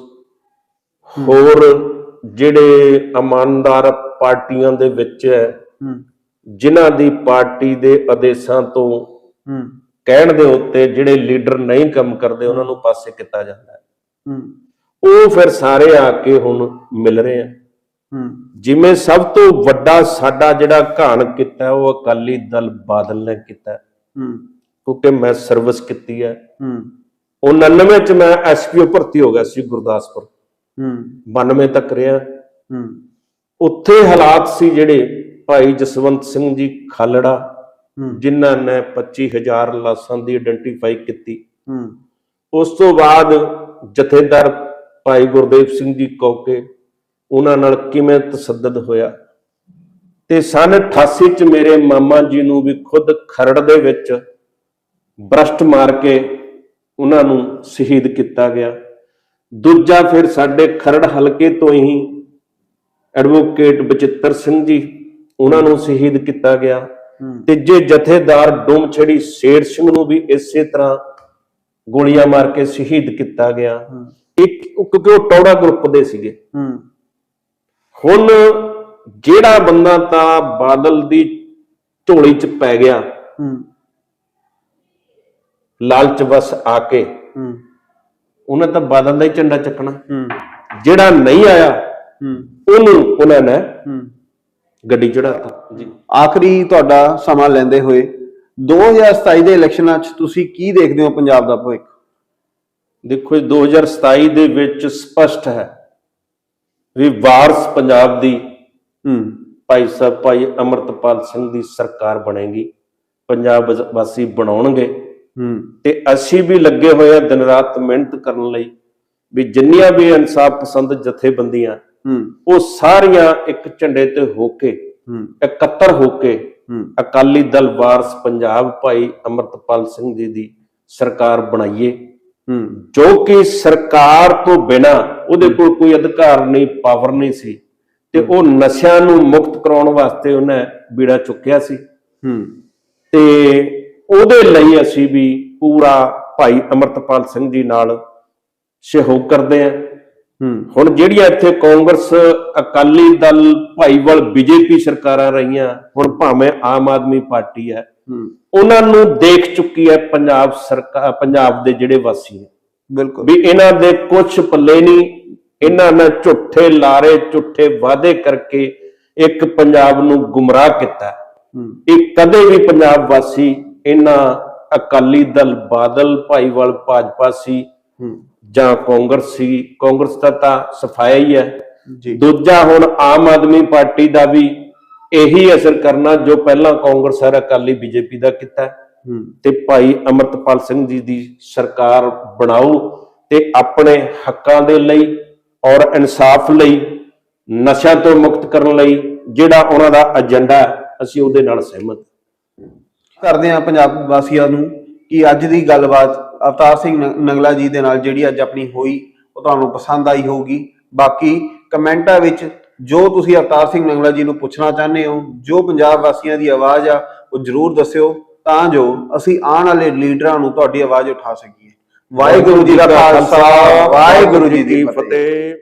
ਹੋਰ ਜਿਹੜੇ ਇਮਾਨਦਾਰ ਪਾਰਟੀਆਂ ਦੇ ਵਿੱਚ ਹੈ ਜਿਨ੍ਹਾਂ ਦੀ ਪਾਰਟੀ ਦੇ ਆਦੇਸ਼ਾਂ ਤੋਂ ਕਹਿਣ ਦੇ ਉੱਤੇ ਜਿਹੜੇ ਲੀਡਰ ਨਹੀਂ ਕੰਮ ਕਰਦੇ ਉਹਨਾਂ ਨੂੰ ਪਾਸੇ ਕੀਤਾ ਜਾਂਦਾ ਹੈ। ਉਹ ਫਿਰ ਸਾਰੇ ਆ ਕੇ ਹੁਣ ਮਿਲ ਰਹੇ ਆ। ਹੂੰ। ਜਿਵੇਂ ਸਭ ਤੋਂ ਵੱਡਾ ਸਾਡਾ ਜਿਹੜਾ ਘਾਣ ਕੀਤਾ ਉਹ ਅਕਾਲੀ ਦਲ ਬਾਦਲ ਨੇ ਕੀਤਾ। ਕਿਉਂਕਿ ਮੈਂ ਸਰਵਿਸ ਕੀਤੀ ਹੈ। ਹੂੰ। 99 ਚ ਮੈਂ ਐਸਪੀਓ ਭਰਤੀ ਹੋ ਗਿਆ ਸੀ ਗੁਰਦਾਸਪੁਰ। ਹੂੰ। 92 ਤੱਕ ਰਿਹਾ। ਹੂੰ। ਉੱਥੇ ਹਾਲਾਤ ਸੀ ਜਿਹੜੇ ਭਾਈ ਜਸਵੰਤ ਸਿੰਘ ਜੀ ਖਾਲੜਾ ਜਿਨ੍ਹਾਂ ਨੇ 25000 ਲਾਸ਼ਾਂ ਦੀ ਆਇਡੈਂਟੀਫਾਈ ਕੀਤੀ। ਹੂੰ। ਉਸ ਤੋਂ ਬਾਅਦ ਜਥੇਦਾਰ ਭਾਈ ਗੁਰਦੇਵ ਸਿੰਘ ਜੀ ਕੌਕੇ ਉਹਨਾਂ ਨਾਲ ਕਿਵੇਂ ਤਸੱਦਦ ਹੋਇਆ? ਤੇ ਸਨ 88 ਚ ਮੇਰੇ ਮਾਮਾ ਜੀ ਨੂੰ ਵੀ ਖੁਦ ਖਰੜ ਦੇ ਵਿੱਚ ਬ੍ਰਸ਼ਟ ਮਾਰ ਕੇ ਉਹਨਾਂ ਨੂੰ ਸ਼ਹੀਦ ਕੀਤਾ ਗਿਆ। ਦੂਜਾ ਫਿਰ ਸਾਡੇ ਖਰੜ ਹਲਕੇ ਤੋਂ ਹੀ ਐਡਵੋਕੇਟ ਬਚਿੱਤਰ ਸਿੰਘ ਜੀ ਉਹਨਾਂ ਨੂੰ ਸ਼ਹੀਦ ਕੀਤਾ ਗਿਆ। ਤੀਜੇ ਜਥੇਦਾਰ ਡੋਮਛੜੀ ਸ਼ੇਰ ਸਿੰਘ ਨੂੰ ਵੀ ਇਸੇ ਤਰ੍ਹਾਂ ਗੋਲੀਆਂ ਮਾਰ ਕੇ ਸ਼ਹੀਦ ਕੀਤਾ ਗਿਆ। ਇੱਕ ਕਿਉਂਕਿ ਉਹ ਟੌੜਾ ਗਰੁੱਪ ਦੇ ਸੀਗੇ। ਹੁਣ ਜਿਹੜਾ ਬੰਦਾ ਤਾਂ ਬਾਦਲ ਦੀ ਝੋਲੀ 'ਚ ਪੈ ਗਿਆ। ਲਾਲਚ ਵਸ ਆ ਕੇ ਉਹਨੇ ਤਾਂ ਬਾਦਲ ਦਾ ਹੀ ਝੰਡਾ ਚੱਕਣਾ। ਜਿਹੜਾ ਨਹੀਂ ਆਇਆ ਉਹਨੂੰ ਉਹਨਾਂ ਨੇ ਗੱਡੀ ਚੜਾਤਾ ਜੀ। ਆਖਰੀ ਤੁਹਾਡਾ ਸਮਾਂ ਲੈਂਦੇ ਹੋਏ 2027 ਦੇ ਇਲੈਕਸ਼ਨਾਂ 'ਚ ਤੁਸੀਂ ਕੀ ਦੇਖਦੇ ਹੋ ਪੰਜਾਬ ਦਾ ਭਵਿੱਖ? ਦੇਖੋ ਜੀ 2027 ਦੇ ਵਿੱਚ ਸਪਸ਼ਟ ਹੈ ਵੀ ਵਾਰਸ ਪੰਜਾਬ ਦੀ ਹੂੰ। ਭਾਈ ਸਾਹਿਬ ਭਾਈ ਅਮਰਤਪਾਲ ਸਿੰਘ ਦੀ ਸਰਕਾਰ ਬਣੇਗੀ। ਪੰਜਾਬ ਵਸ- ਬਣਾਉਣਗੇ। ਤੇ ਅਸੀਂ ਵੀ ਲੱਗੇ ਹੋਏ ਆ ਦਿਨ ਰਾਤ ਮਿਹਨਤ ਕਰਨ ਲਈ ਵੀ ਜਿੰਨੀਆਂ ਵੀ ਇਨਸਾਫ ਪਸੰਦ ਜਥੇਬੰਦੀਆਂ ਉਹ ਸਾਰੀਆਂ ਇੱਕ ਝੰਡੇ ਤੇ ਹੋ ਕੇ ਇਕੱਤਰ ਹੋ ਕੇ ਅਕਾਲੀ ਦਲ ਵਾਰਸ ਪੰਜਾਬ ਭਾਈ ਅਮਰਤਪਾਲ ਸਿੰਘ ਜੀ ਦੀ ਸਰਕਾਰ ਬਣਾਈਏ। ਜੋ ਕਿ ਸਰਕਾਰ ਤੋਂ ਬਿਨਾ ਉਹਦੇ ਕੋਲ ਕੋਈ ਅਧਿਕਾਰ ਨਹੀਂ ਪਾਵਰ ਨਹੀਂ ਸੀ। ਤੇ ਉਹ ਨਸ਼ਿਆਂ ਨੂੰ ਮੁਕਤ ਕਰਾਉਣ ਵਾਸਤੇ ਉਹਨੇ ਬੀੜਾ ਚੁੱਕਿਆ ਸੀ। ਹੂੰ। ਤੇ ਉਹਦੇ ਲਈ ਅਸੀਂ ਵੀ ਪੂਰਾ ਭਾਈ ਅਮਰਤਪਾਲ ਸਿੰਘ ਜੀ ਨਾਲ ਸਹਿਯੋਗ ਕਰਦੇ ਹਾਂ। ਹੂੰ। ਹੁਣ ਜਿਹੜੀਆਂ ਇੱਥੇ ਕਾਂਗਰਸ ਅਕਾਲੀ ਦਲ ਭਾਈਵਾਲ ਬੀਜੇਪੀ ਸਰਕਾਰਾਂ ਰਹੀਆਂ ਹੁਣ ਭਾਵੇਂ ਆਮ ਆਦਮੀ ਪਾਰਟੀ ਹੈ ਉਹਨਾਂ ਨੂੰ ਦੇਖ ਚੁੱਕੀ ਹੈ ਪੰਜਾਬ ਸਰਕਾਰ ਪੰਜਾਬ ਦੇ ਜਿਹੜੇ ਵਾਸੀ ਨੇ। ਬਿਲਕੁਲ। ਵੀ ਇਹਨਾਂ ਦੇ ਕੁਝ ਪੱਲੇ ਨਹੀਂ ਇਹਨਾਂ ਨੇ ਝੂਠੇ ਲਾਰੇ ਝੂਠੇ ਵਾਅਦੇ ਕਰਕੇ ਇੱਕ ਪੰਜਾਬ ਨੂੰ ਗੁੰਮਰਾਹ ਕੀਤਾ। ਇਹ ਕਦੇ ਵੀ ਪੰਜਾਬ ਵਾਸੀ ਇਹਨਾਂ ਅਕਾਲੀ ਦਲ ਬਾਦਲ ਭਾਈਵਾਲ ਭਾਜਪਾ ਸੀ ਜਾਂ ਕਾਂਗਰਸ ਸੀ ਕਾਂਗਰਸ ਦਾ ਤਾਂ ਸਫਾਇਆ ਹੀ ਹੈ। ਜੀ। ਦੂਜਾ ਹੁਣ ਆਮ ਆਦਮੀ ਪਾਰਟੀ ਦਾ ਵੀ ਇਹੀ ਅਸਰ ਕਰਨਾ ਜੋ ਪਹਿਲਾਂ ਕਾਂਗਰਸ ਔਰ ਅਕਾਲੀ ਬੀਜੇਪੀ ਦਾ ਕੀਤਾ। ਤੇ ਭਾਈ ਅਮਰਤਪਾਲ ਸਿੰਘ ਜੀ ਦੀ ਸਰਕਾਰ ਬਣਾਓ ਤੇ ਆਪਣੇ ਹੱਕਾਂ ਦੇ ਲਈ ਔਰ ਇਨਸਾਫ ਲਈ ਨਸ਼ਿਆਂ ਤੋਂ ਮੁਕਤ ਕਰਨ ਲਈ ਜਿਹੜਾ ਉਹਨਾਂ ਦਾ ਏਜੰਡਾ ਅਸੀਂ ਉਹਦੇ ਨਾਲ ਸਹਿਮਤ। ਕਰਦੇ ਹਾਂ ਪੰਜਾਬ ਵਾਸੀਆਂ ਨੂੰ ਕਿ ਅੱਜ ਦੀ ਗੱਲਬਾਤ ਅਵਤਾਰ ਸਿੰਘ ਨੰਗਲਾ ਜੀ ਦੇ ਨਾਲ ਜਿਹੜੀ ਅੱਜ ਆਪਣੀ ਹੋਈ ਉਹ ਤੁਹਾਨੂੰ ਪਸੰਦ ਆਈ ਹੋਊਗੀ। ਬਾਕੀ ਕਮੈਂਟਾਂ ਵਿੱਚ ਜੋ ਤੁਸੀਂ ਅਵਤਾਰ ਸਿੰਘ ਨੰਗਲਾ ਜੀ ਨੂੰ ਪੁੱਛਣਾ ਚਾਹੁੰਦੇ ਹੋ ਜੋ ਪੰਜਾਬ ਵਾਸੀਆਂ ਦੀ ਆਵਾਜ਼ ਆ ਉਹ ਜਰੂਰ ਦੱਸਿਓ। ਤਾਂ ਜੋ ਅਸੀਂ ਆਉਣ ਵਾਲੇ ਲੀਡਰਾਂ ਨੂੰ ਤੁਹਾਡੀ ਆਵਾਜ਼ ਉਠਾ ਸਕੀਏ। ਵਾਹਿਗੁਰੂ ਜੀ ਦਾ ਖਾਲਸਾ ਵਾਹਿਗੁਰੂ ਜੀ ਦੀ ਫਤਿਹ।